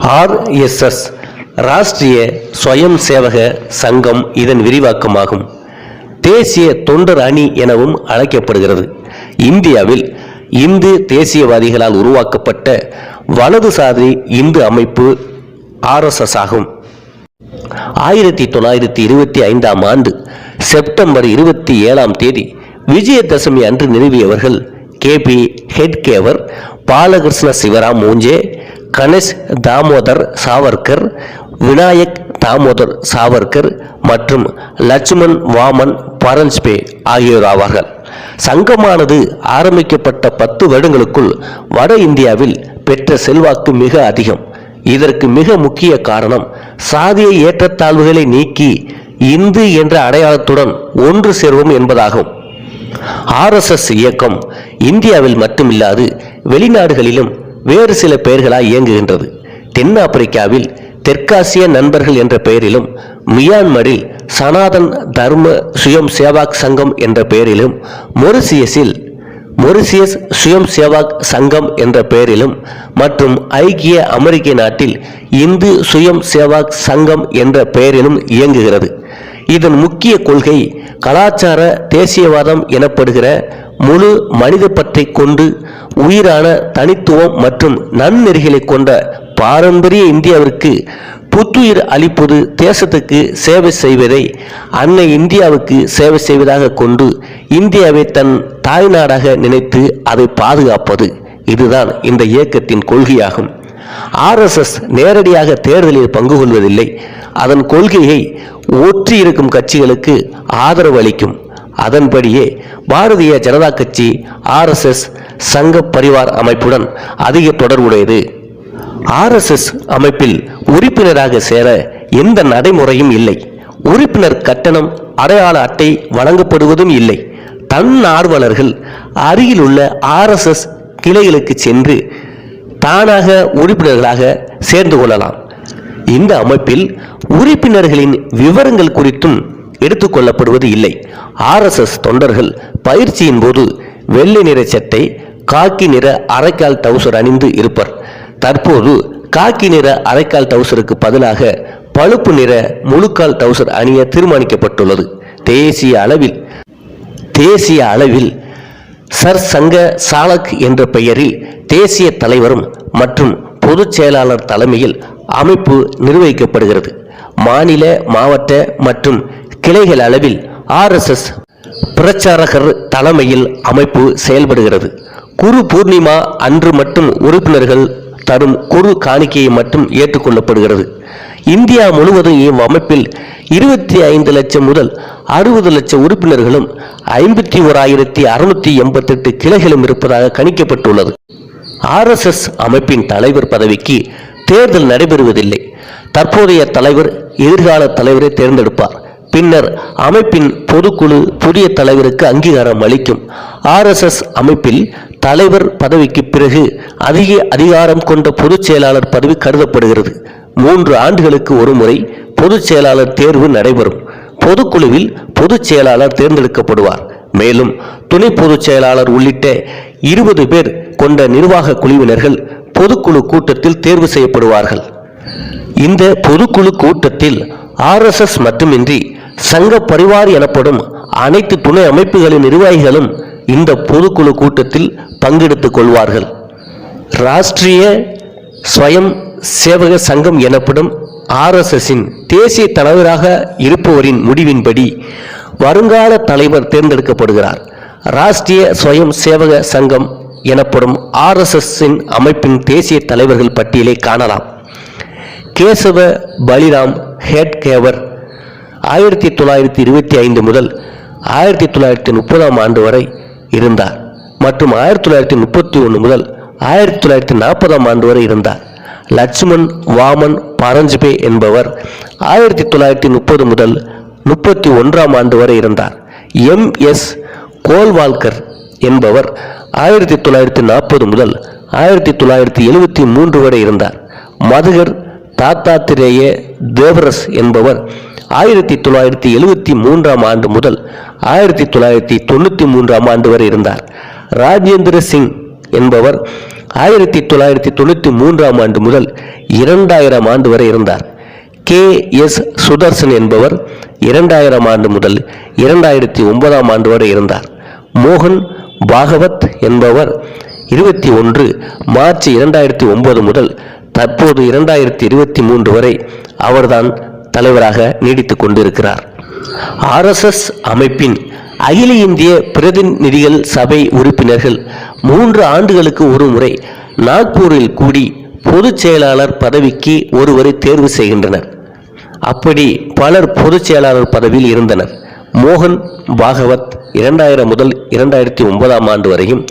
RSS Rashtriya ஸ்வயம் சேவக சங்கம் இதன் விரிவாக்கமாகும். தேசிய தொண்டர் அணி எனவும் அழைக்கப்படுகிறது. இந்தியாவில் இந்து தேசியவாதிகளால் உருவாக்கப்பட்ட வலதுசாரி இந்து அமைப்பு ஆர்எஸ்எஸ் ஆகும். ஆயிரத்தி தொள்ளாயிரத்தி இருபத்தி ஐந்தாம் ஆண்டு செப்டம்பர் இருபத்தி ஏழாம் தேதி விஜயதசமி அன்று நிறுவியவர்கள் கே பி ஹெட்கேவர் பாலகிருஷ்ண சிவராம் மூஞ்சே கணேஷ் தாமோதர் சாவர்கர் விநாயக் தாமோதர் சாவர்கர் மற்றும் லட்சுமண் வாமன் பரஞ்ச்பே ஆகியோர் ஆவார்கள். சங்கமானது ஆரம்பிக்கப்பட்ட பத்து வருடங்களுக்குள் வட இந்தியாவில் பெற்ற செல்வாக்கு மிக அதிகம். இதற்கு மிக முக்கிய காரணம் சாதிய ஏற்றத்தாழ்வுகளை நீக்கி இந்து என்ற அடையாளத்துடன் ஒன்று சேர்வோம் என்பதாகும். ஆர்எஸ்எஸ் இயக்கம் இந்தியாவில் மட்டுமில்லாது வெளிநாடுகளிலும் வேறு சில பெயர்களாக இயங்குகின்றது. தென்னாப்பிரிக்காவில் தெற்காசிய நண்பர்கள் என்ற பெயரிலும் மியான்மரில் சனாதன் தர்ம சுயம் சேவாக் சங்கம் என்ற பெயரிலும் மொரிசியஸில் மொரிசியஸ் சுயம் சேவாக் சங்கம் என்ற பெயரிலும் மற்றும் ஐக்கிய அமெரிக்க நாட்டில் இந்து சுயம் சேவாக் சங்கம் என்ற பெயரிலும் இயங்குகிறது. இதன் முக்கிய கொள்கை கலாச்சார தேசியவாதம் எனப்படுகிற முழு மனித பற்றை கொண்டு உயிரான தனித்துவம் மற்றும் நன்னெறிகளை கொண்ட பாரம்பரிய இந்தியாவிற்கு புத்துயிர் அளிப்பது தேசத்துக்கு சேவை செய்வதை அன்னை இந்தியாவுக்கு சேவை செய்வதாக கொண்டு இந்தியாவை தன் தாய்நாடாக நினைத்து அதை பாதுகாப்பது. இதுதான் இந்த இயக்கத்தின் கொள்கையாகும். ஆர்எஸ்எஸ் நேரடியாக தேர்தலில் பங்கு கொள்வதில்லை. அதன் கொள்கையை ஒற்றி இருக்கும் கட்சிகளுக்கு ஆதரவு அளிக்கும். அதன்படியே பாரதிய ஜனதா கட்சி ஆர்எஸ்எஸ் சங்க பரிவார் அமைப்புடன் அதிக தொடர்புடையது. ஆர்எஸ்எஸ் அமைப்பில் உறுப்பினராக சேர எந்த நடைமுறையும் இல்லை. உறுப்பினர் கட்டணம் அடையாள அட்டை வழங்கப்படுவதும் இல்லை. தன்னார்வலர்கள் அருகில் உள்ள ஆர்எஸ்எஸ் கிளைகளுக்கு சென்று தானாக உறுப்பினர்களாக சேர்ந்து கொள்ளலாம். இந்த அமைப்பில் உறுப்பினர்களின் விவரங்கள் குறித்தும் எடுத்துக்கொள்ளப்படுவது இல்லை. ஆர்எஸ்எஸ் தொண்டர்கள் பயிற்சியின் போது வெள்ளை நிற சட்டை காக்கி நிற அரைக்கால் டவுசர் அணிந்து இருப்பர். தற்போது காக்கி நிற அரைக்கால் டவுசருக்கு பதிலாக பழுப்பு நிற முழுக்கால் டவுசர் அணிய தீர்மானிக்கப்பட்டுள்ளது. தேசிய அளவில் தேசிய அளவில் சர் சங்க சாலக் என்ற பெயரில் தேசிய தலைவரும் மற்றும் பொதுச் செயலாளர் தலைமையில் அமைப்பு நிர்வகிக்கப்படுகிறது. மாநில மாவட்ட மற்றும் கிளைகள் அளவில் ஆர்எஸ்எஸ் பிரச்சாரகர் தலைமையில் அமைப்பு செயல்படுகிறது. குரு பூர்ணிமா அன்று மட்டும் உறுப்பினர்கள் தரும் குரு காணிக்கையை மட்டும் ஏற்றுக்கொள்ளப்படுகிறது. இந்தியா முழுவதும் இவ்வமைப்பில் இருபத்தி ஐந்து லட்சம் முதல் அறுபது லட்சம் உறுப்பினர்களும் ஐம்பத்தி ஓராயிரத்தி அறுநூத்தி எண்பத்தெட்டு கிளைகளும் இருப்பதாக கணிக்கப்பட்டுள்ளது. ஆர்எஸ்எஸ் அமைப்பின் தலைவர் பதவிக்கு தேர்தல் நடைபெறுவதில்லை. தற்போதைய தலைவர் எதிர்கால தலைவரை தேர்ந்தெடுப்பார். பின்னர் அமைப்பின் பொதுக்குழு புதிய தலைவருக்கு அங்கீகாரம் அளிக்கும். ஆர்எஸ்எஸ் அமைப்பில் தலைவர் பதவிக்கு பிறகு அதிக அதிகாரம் கொண்ட பொதுச் செயலாளர் பதவி கருதப்படுகிறது. மூன்று ஆண்டுகளுக்கு ஒருமுறை பொதுச் செயலாளர் தேர்வு நடைபெறும். பொதுக்குழுவில் பொதுச் செயலாளர் தேர்ந்தெடுக்கப்படுவார். மேலும் துணை பொதுச் செயலாளர் உள்ளிட்ட இருபது பேர் கொண்ட நிர்வாக குழுவினர்கள் பொதுக்குழு கூட்டத்தில் தேர்வு செய்யப்படுவார்கள். இந்த பொதுக்குழு கூட்டத்தில் ஆர்எஸ்எஸ் மட்டுமின்றி சங்க பரிவார் எனப்படும் அனைத்து துணை அமைப்புகளின் நிர்வாகிகளும் இந்த பொதுக்குழு கூட்டத்தில் பங்கெடுத்துக் கொள்வார்கள். ராஷ்டிரிய ஸ்வயம் சேவக சங்கம் எனப்படும் ஆர்எஸ்எஸின் தேசிய தலைவராக இருப்பவரின் முடிவின்படி வருங்கால தலைவர் தேர்ந்தெடுக்கப்படுகிறார். ராஷ்டிரிய ஸ்வயம் சேவக சங்கம் எனப்படும் ஆர்எஸ்எஸ்ஸின் அமைப்பின் தேசிய தலைவர்கள் பட்டியலை காணலாம். கேசவ பலிராம் ஹெட்கேவர் ஆயிரத்தி தொள்ளாயிரத்தி இருபத்தி ஐந்து முதல் ஆயிரத்தி தொள்ளாயிரத்தி முப்பதாம் ஆண்டு வரை இருந்தார். மற்றும் ஆயிரத்தி தொள்ளாயிரத்தி முப்பத்தி ஒன்று முதல் ஆயிரத்தி தொள்ளாயிரத்தி நாற்பதாம் ஆண்டு வரை இருந்தார். லட்சுமண் வாமன் பரஞ்சுபே என்பவர் ஆயிரத்தி தொள்ளாயிரத்தி முப்பது முதல் முப்பத்தி ஒன்றாம் ஆண்டு வரை இருந்தார். எம். எஸ். கோல்வால்கர் என்பவர் ஆயிரத்தி தொள்ளாயிரத்தி நாற்பது முதல் ஆயிரத்தி தொள்ளாயிரத்தி எழுபத்தி மூன்று வரை இருந்தார். மதுகர் தாத்தாத்திரேய தேவரஸ் என்பவர் ஆயிரத்தி தொள்ளாயிரத்தி எழுபத்தி மூன்றாம் ஆண்டு முதல் ஆயிரத்தி தொள்ளாயிரத்தி தொண்ணூற்றி மூன்றாம் ஆண்டு வரை இருந்தார். ராஜேந்திர சிங் என்பவர் ஆயிரத்தி தொள்ளாயிரத்தி தொண்ணூற்றி மூன்றாம் ஆண்டு முதல் இரண்டாயிரம் ஆண்டு வரை இருந்தார். கே எஸ் சுதர்சன் என்பவர் இரண்டாயிரம் ஆண்டு முதல் இரண்டாயிரத்தி ஒன்பதாம் ஆண்டு வரை இருந்தார். மோகன் பாகவத் என்பவர் இருபத்தி ஒன்று மார்ச் இரண்டாயிரத்தி ஒன்பது முதல் தற்போது இரண்டாயிரத்தி இருபத்தி மூன்று வரை அவர்தான் தலைவராக நீடித்துக் கொண்டிருக்கிறார். ஆர்எஸ்எஸ் அமைப்பின் அகில இந்திய பிரதிநிதிகள் சபை உறுப்பினர்கள் மூன்று ஆண்டுகளுக்கு ஒரு முறை நாக்பூரில் கூடி பொதுச் செயலாளர் பதவிக்கு ஒருவரை தேர்வு செய்கின்றனர். அப்படி பலர் பொதுச் செயலாளர் பதவியில் இருந்தனர். மோகன் பாகவத் இரண்டாயிரம் முதல் இரண்டாயிரத்தி ஒன்பதாம் ஆண்டு வரையும்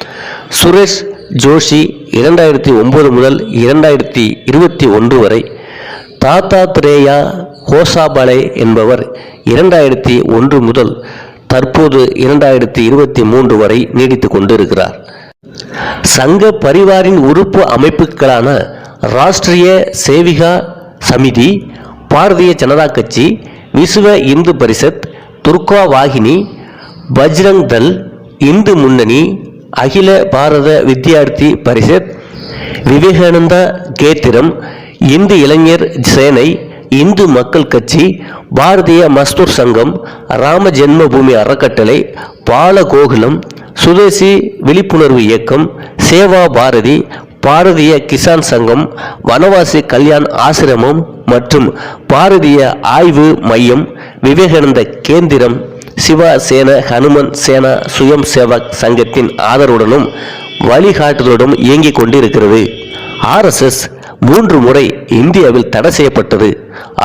சுரேஷ் ஜோஷி இரண்டாயிரத்தி ஒன்பது முதல் இரண்டாயிரத்தி இருபத்தி ஒன்று வரை தாத்தா தாத்தாத்ரேயா ஹோசாபாலே என்பவர் இரண்டாயிரத்தி ஒன்று முதல் தற்போது இரண்டாயிரத்தி இருபத்தி மூன்று வரை நீடித்துக் கொண்டிருக்கிறார். சங்க பரிவாரின் உறுப்பு அமைப்புகளான ராஷ்டிரிய சேவிகா சமிதி பாரதிய ஜனதா கட்சி விஸ்வ இந்து பரிஷத் துர்கா வாகினி பஜ்ரங் தல் இந்து முன்னணி அகில பாரத வித்யார்த்தி பரிஷத் விவேகானந்தா கேத்திரம் இந்து இளைஞர் சேனை இந்து மக்கள் கட்சி பாரதிய மஸ்தூர் சங்கம் ராம ஜென்மபூமி அறக்கட்டளை பாலகோகுலம் சுதேசி விழிப்புணர்வு இயக்கம் சேவா பாரதி பாரதிய கிசான் சங்கம் வனவாசி கல்யாண் ஆசிரமம் மற்றும் பாரதிய ஆய்வு மையம் விவேகானந்த கேந்திரம் சிவா சேன ஹனுமன் சேனா சுயம் சேவக் சங்கத்தின் ஆதரவுடனும் வழிகாட்டுதலுடன் இயங்கிக் கொண்டிருக்கிறது. ஆர்எஸ்எஸ் மூன்று முறை இந்தியாவில் தடை செய்யப்பட்டது.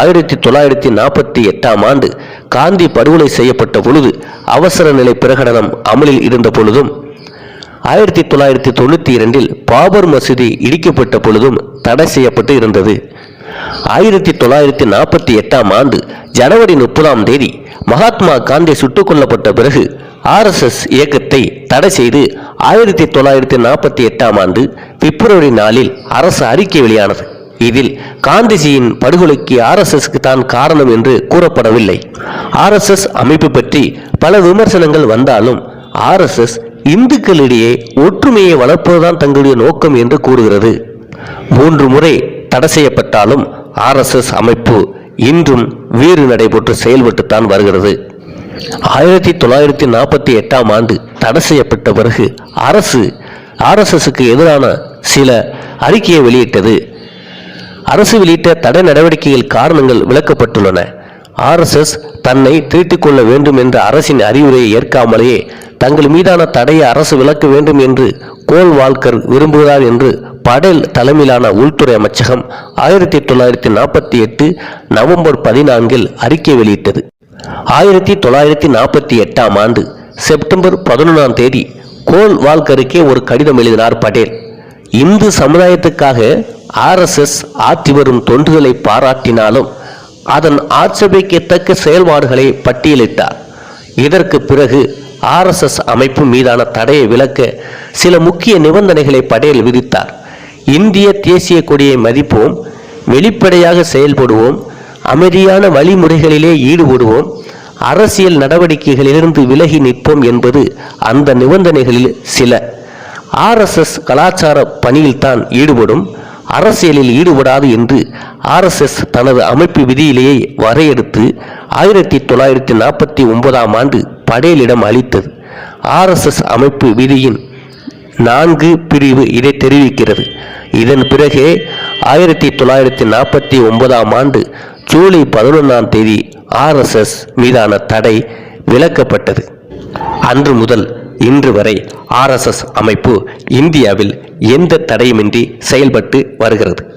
ஆயிரத்தி தொள்ளாயிரத்தி நாற்பத்தி எட்டாம் ஆண்டு காந்தி படுகொலை செய்யப்பட்ட பொழுது அவசர நிலை பிரகடனம் அமலில் இருந்த பொழுதும் ஆயிரத்தி தொள்ளாயிரத்தி தொண்ணூற்றி இரண்டில் பாபர் மசூதி இடிக்கப்பட்ட பொழுதும் தடை செய்யப்பட்டு இருந்தது. ஆயிரத்தி தொள்ளாயிரத்தி நாற்பத்தி எட்டாம் ஆண்டு ஜனவரி முப்பதாம் தேதி மகாத்மா காந்தி சுட்டுக் கொல்லப்பட்ட பிறகு ஆர்எஸ்எஸ் இயக்கத்தை தடை செய்து ஆயிரத்தி தொள்ளாயிரத்தி நாற்பத்தி எட்டாம் ஆண்டு பிப்ரவரி நாளில் அரசு அறிக்கை வெளியானது. இதில் காந்திஜியின் படுகொலைக்கு ஆர்எஸ்எஸ்க்கு தான் காரணம் என்று கூறப்படவில்லை. ஆர்எஸ்எஸ் அமைப்பு பற்றி பல விமர்சனங்கள் வந்தாலும் ஆர்எஸ்எஸ் இந்துக்களிடையே ஒற்றுமையை வளர்ப்பதுதான் தங்களுடைய நோக்கம் என்று கூறுகிறது. மூன்று முறை தடை செய்யப்பட்டாலும் ஆர்எஸ்எஸ் அமைப்பு இன்றும் வீறு நடைபெற்று செயல்பட்டுத்தான் வருகிறது. ஆயிரத்தி தொள்ளாயிரத்தி நாற்பத்தி எட்டாம் ஆண்டு தடை செய்யப்பட்ட பிறகு அரசு ஆர்எஸ்எஸ்க்கு எதிரான சில அறிக்கையை வெளியிட்டது. அரசு வெளியிட்ட தடை நடவடிக்கைகள் காரணங்கள் விளக்கப்பட்டுள்ளன. ஆர்எஸ்எஸ் தன்னை திருட்டிக் கொள்ள வேண்டும் என்ற அரசின் அறிவுரையை ஏற்காமலேயே தங்கள் மீதான தடையை அரசு விளக்க வேண்டும் என்று கோல் வால்கர் விரும்புகிறார் என்று படேல் தலைமையிலான உள்துறை அமைச்சகம் ஆயிரத்தி தொள்ளாயிரத்தி நாற்பத்தி எட்டு நவம்பர் பதினான்கில் அறிக்கை வெளியிட்டது. ஆயிரத்தி தொள்ளாயிரத்தி நாற்பத்தி எட்டாம் ஆண்டு செப்டம்பர் பதினொன்றாம் தேதி கோல் வால்கருக்கே ஒரு கடிதம் எழுதினார் படேல். இந்து சமுதாயத்துக்காக ஆர்எஸ்எஸ் ஆற்றி வரும் தொண்டுகளை பாராட்டினாலும் அதன் ஆட்சேபிக்கத்தக்க செயல்பாடுகளை பட்டியலிட்டார். இதற்கு பிறகு ஆர்எஸ்எஸ் அமைப்பு மீதான தடையை விலக்க சில முக்கிய நிபந்தனைகளை படையல் விதித்தார். இந்திய தேசிய கொடியை மதிப்போம் வெளிப்படையாக செயல்படுவோம் அமைதியான வழிமுறைகளிலே ஈடுபடுவோம் அரசியல் நடவடிக்கைகளிலிருந்து விலகி நிற்போம் என்பது அந்த நிபந்தனைகளில் சில. ஆர்எஸ்எஸ் கலாச்சார பணியில்தான் ஈடுபடும் அரசியலில் ஈடுபடாது என்று ஆர்எஸ்எஸ் தனது அமைப்பு விதியிலேயே வரையறுத்து ஆயிரத்தி தொள்ளாயிரத்தி நாற்பத்தி ஒன்பதாம் ஆண்டு படேலிடம் அளித்தது. ஆர்எஸ்எஸ் அமைப்பு விதியின் நான்கு பிரிவு இதை தெரிவிக்கிறது. இதன் பிறகே ஆயிரத்தி தொள்ளாயிரத்தி நாற்பத்தி ஒன்பதாம் ஆண்டு ஜூலை பதினொன்றாம் தேதி ஆர்எஸ்எஸ் மீதான தடை விலக்கப்பட்டது. அன்று முதல் இன்று வரை ஆர்எஸ்எஸ் அமைப்பு இந்தியாவில் எந்த தடையுமின்றி செயல்பட்டு வருகிறது?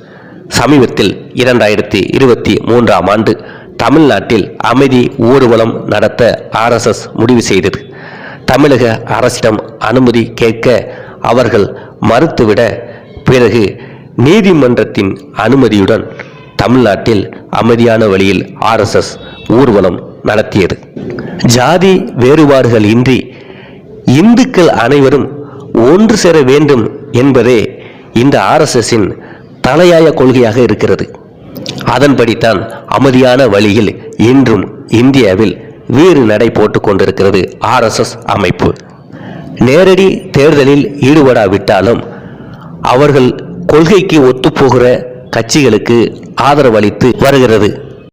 சமீபத்தில் இரண்டாயிரத்தி இருபத்தி மூன்றாம் ஆண்டு தமிழ்நாட்டில் அமைதி ஊர்வலம் நடத்த ஆர்எஸ்எஸ் முடிவு செய்தது. தமிழக அரசிடம் அனுமதி கேட்க அவர்கள் மறுத்துவிட பிறகு நீதிமன்றத்தின் அனுமதியுடன் தமிழ்நாட்டில் அமைதியான வழியில் ஆர்எஸ்எஸ் ஊர்வலம் நடத்தியது. ஜாதி வேறுபாடுகள் இன்றி இந்துக்கள் அனைவரும் ஒன்று சேர வேண்டும் என்பதே இந்த ஆர்எஸ்எஸ்ஸின் தலையாய கொள்கையாக இருக்கிறது. அதன்படித்தான் அமைதியான வழியில் இன்றும் இந்தியாவில் வீறு நடை போட்டு கொண்டிருக்கிறது ஆர்எஸ்எஸ் அமைப்பு. நேரடி தேர்தலில் ஈடுபடாவிட்டாலும் அவர்கள் கொள்கைக்கு ஒத்துப்போகிற கட்சிகளுக்கு ஆதரவளித்து வருகிறது.